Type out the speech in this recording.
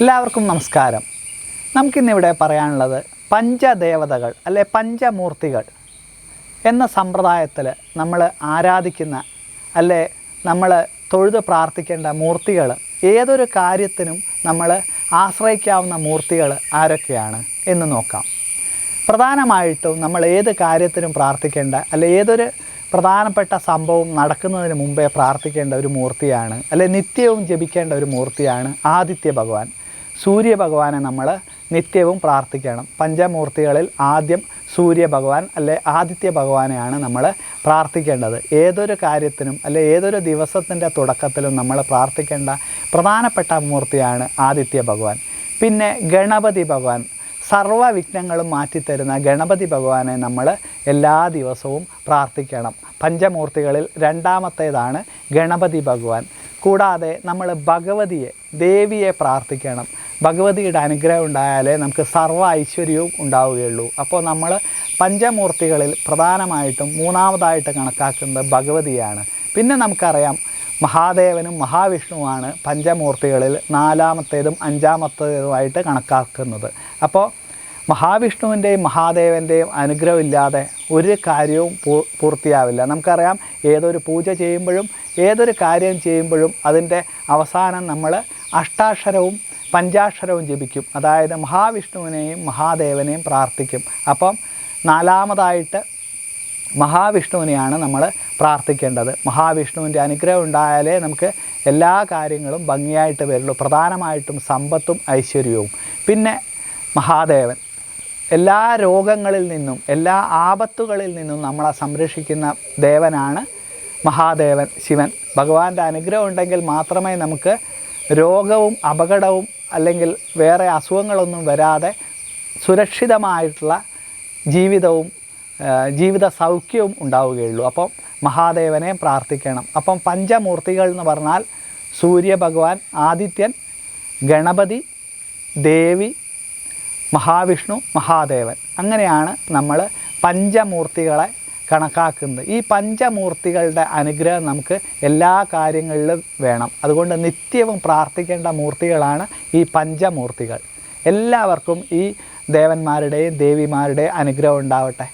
എല്ലാവർക്കും നമസ്കാരം. നമുക്കിന്നിവിടെ പറയാനുള്ളത് പഞ്ചദേവതകൾ അല്ലെ പഞ്ചമൂർത്തികൾ എന്ന സമ്പ്രദായത്തിൽ നമ്മൾ ആരാധിക്കുന്ന അല്ലെ നമ്മൾ തൊഴുത് പ്രാർത്ഥിക്കേണ്ട മൂർത്തികൾ ഏതൊരു കാര്യത്തിനും നമ്മൾ ആശ്രയിക്കാവുന്ന മൂർത്തികൾ ആരൊക്കെയാണ് എന്ന് നോക്കാം. പ്രധാനമായിട്ടും നമ്മൾ ഏത് കാര്യത്തിനും പ്രാർത്ഥിക്കേണ്ട അല്ലെ ഏതൊരു പ്രധാനപ്പെട്ട സംഭവം നടക്കുന്നതിന് മുമ്പേ പ്രാർത്ഥിക്കേണ്ട ഒരു മൂർത്തിയാണ് അല്ലെ നിത്യവും ജപിക്കേണ്ട ഒരു മൂർത്തിയാണ് ആദിത്യ ഭഗവാൻ. സൂര്യ ഭഗവാനെ നമ്മൾ നിത്യവും പ്രാർത്ഥിക്കണം. പഞ്ചമൂർത്തികളിൽ ആദ്യം സൂര്യഭഗവാൻ അല്ലെ ആദിത്യ ഭഗവാനെയാണ് നമ്മൾ പ്രാർത്ഥിക്കേണ്ടത്. ഏതൊരു കാര്യത്തിനും അല്ലെ ഏതൊരു ദിവസത്തിന്റെ തുടക്കത്തിലും നമ്മൾ പ്രാർത്ഥിക്കേണ്ട പ്രധാനപ്പെട്ട മൂർത്തിയാണ് ആദിത്യ ഭഗവാൻ. പിന്നെ ഗണപതി ഭഗവാൻ. സർവ വിഘ്നങ്ങളും മാറ്റിത്തരുന്ന ഗണപതി ഭഗവാനെ നമ്മൾ എല്ലാ ദിവസവും പ്രാർത്ഥിക്കണം. പഞ്ചമൂർത്തികളിൽ രണ്ടാമത്തേതാണ് ഗണപതി ഭഗവാൻ. കൂടാതെ നമ്മൾ ഭഗവതിയെ ദേവിയെ പ്രാർത്ഥിക്കണം. ഭഗവതിയുടെ അനുഗ്രഹം ഉണ്ടായാലേ നമുക്ക് സർവ ഐശ്വര്യവും ഉണ്ടാവുകയുള്ളൂ. അപ്പോൾ നമ്മൾ പഞ്ചമൂർത്തികളിൽ പ്രധാനമായിട്ടും മൂന്നാമതായിട്ട് കണക്കാക്കുന്നത് ഭഗവതിയാണ്. പിന്നെ നമുക്കറിയാം മഹാദേവനും മഹാവിഷ്ണുവാണ് പഞ്ചമൂർത്തികളിൽ നാലാമത്തേതും അഞ്ചാമത്തേതുമായിട്ട് കണക്കാക്കുന്നത്. അപ്പോൾ മഹാവിഷ്ണുവിന്റെയും മഹാദേവന്റെയും അനുഗ്രഹമില്ലാതെ ഒരു കാര്യവും പൂർത്തിയാവില്ല. നമുക്കറിയാം ഏതൊരു പൂജ ചെയ്യുമ്പോഴും ഏതൊരു കാര്യം ചെയ്യുമ്പോഴും അതിന്റെ അവസാനം നമ്മൾ അഷ്ടാക്ഷരവും പഞ്ചാക്ഷരവും ജപിക്കും. അതായത് മഹാവിഷ്ണുവിനെയും മഹാദേവനെയും പ്രാർത്ഥിക്കും. അപ്പം നാലാമതായിട്ട് മഹാവിഷ്ണുവിനെയാണ് നമ്മൾ പ്രാർത്ഥിക്കേണ്ടത്. മഹാവിഷ്ണുവിന്റെ അനുഗ്രഹം ഉണ്ടായാലേ നമുക്ക് എല്ലാ കാര്യങ്ങളും ഭംഗിയായിട്ട് വരുള്ളൂ. പ്രധാനമായിട്ടും സമ്പത്തും ഐശ്വര്യവും. പിന്നെ മഹാദേവൻ. എല്ലാ രോഗങ്ങളിൽ നിന്നും എല്ലാ ആപത്തുകളിൽ നിന്നും നമ്മളെ സംരക്ഷിക്കുന്ന ദേവനാണ് മഹാദേവൻ ശിവൻ. ഭഗവാന്റെ അനുഗ്രഹം ഉണ്ടെങ്കിൽ മാത്രമേ നമുക്ക് രോഗവും അപകടവും അല്ലെങ്കിൽ വേറെ അസുഖങ്ങളൊന്നും വരാതെ സുരക്ഷിതമായിട്ടുള്ള ജീവിതവും ജീവിത സൗഖ്യവും ഉണ്ടാവുകയുള്ളൂ. അപ്പം മഹാദേവനെ പ്രാർത്ഥിക്കണം. അപ്പം പഞ്ചമൂർത്തികൾ എന്ന് പറഞ്ഞാൽ സൂര്യഭഗവാൻ ആദിത്യൻ ഗണപതി ദേവി മഹാവിഷ്ണു മഹാദേവൻ. അങ്ങനെയാണ് നമ്മൾ പഞ്ചമൂർത്തികളെ കണക്കാക്കുന്നത്. ഈ പഞ്ചമൂർത്തികളുടെ അനുഗ്രഹം നമുക്ക് എല്ലാ കാര്യങ്ങളിലും വേണം. അതുകൊണ്ട് നിത്യവും പ്രാർത്ഥിക്കേണ്ട മൂർത്തികളാണ് ഈ പഞ്ചമൂർത്തികൾ. എല്ലാവർക്കും ഈ ദേവന്മാരുടെയും ദേവിമാരുടെയും അനുഗ്രഹം ഉണ്ടാവട്ടെ.